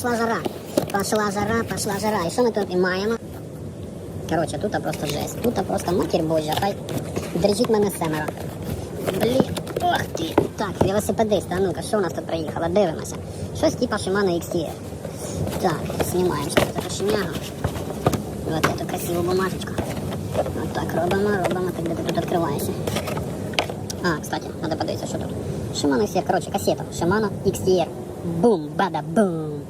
пошла жара. Пошла жара, пошла жара. І що ми тут і маємо? Коротше, тут просто жесть. Тут просто матір божа. Хай держіть мене семеро. Блін, ох ти. Так, велосипедист, а ну-ка, що у нас тут приїхало? Дивимося. Щось типа Shimano XTR. Так, знімаємо сейчас эту шмягу. Вот эту красиву бумажечку. Вот так робимо, робимо, так де ти тут відкриваєшся. А, кстати, надо подивитися, що тут. Shimano XTR, короче, кассета. Shimano XTR. Бум, бада, бум.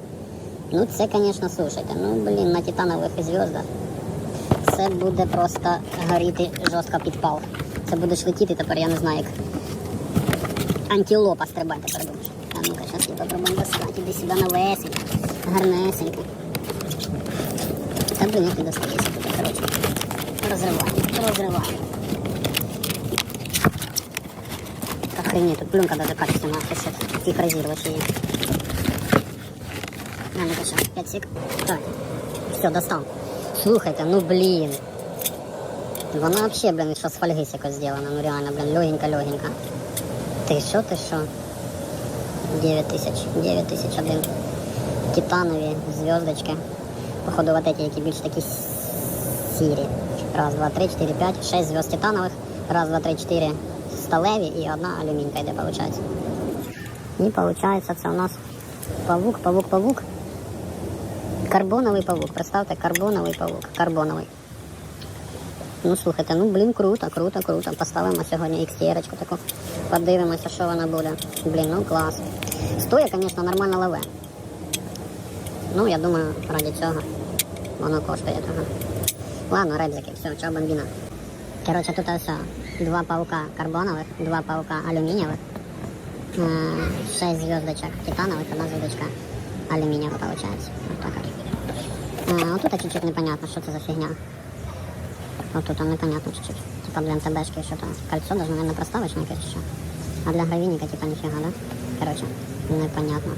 Ну це, конечно, слушайте. Ну, блін, на титанових зв'яздах. Це буде просто горіти жорстко підпал. Це будеш летіти тепер, я не знаю, як антилопа стрибати тепер будеш. А ну-ка, зараз я попробуємо достати. Іди сюди новесенька, гарнесенька. Та блін, як ти достаєшся туди, коротше. Розривай, розривай. Охренеть, тут пленка даже качественная, пишет. Тихорезировать ее. А, ну-ка, сейчас, 5 сек. Так, все, достал. Слухайте, ну блин. Вона вообще, блин, що з фольги якось зроблена, ну реально, блин, легенько-легенько. Ти що, ти що? 9 тисяч, 9 тисяч один. Титанові зв'язочки. Походу, вот эти, які більш такі сірі. Раз, два, три, чотири, п'ять, шесть зв'язд титанових. Раз, два, три, чотири сталеві і одна алюмінька йде, виходить. І виходить, це у нас павук, павук, павук. Карбоновий павук. Представте, карбоновий павук. Карбоновий. Ну слухайте, ну блін, круто, круто, круто. Поставимо сьогодні XTR таку. Подивимося, що вона буде. Блін, ну клас. Стоїть, звісно, нормально лаве. Ну, я думаю, раді цього воно коштує того. Ладно, ребзики, все, чао бомбіна. Коротше, тут ось два паука карбонових, два паука алюмінієвих, шесть зв'язочок титанових, одна зв'язочка алюмінієва, виходить. Вот так от. вот Отут чуть-чуть непонятно, що це за фігня. Вот тут непонятно чуть-чуть. Типа для МТБшки что-то. Кольцо должно, наверное, проставочное, что. А для гравийника типа нифига, да? Короче, непонятно.